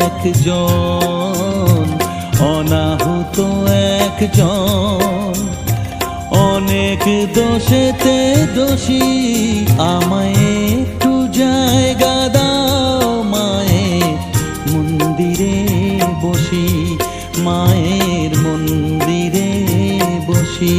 একজন এক একজন। অনেক দোষেতে দোষী, আমায় একটু জায়গা দাও, মায়ের মন্দিরে বসি, মায়ের মন্দিরে বসি।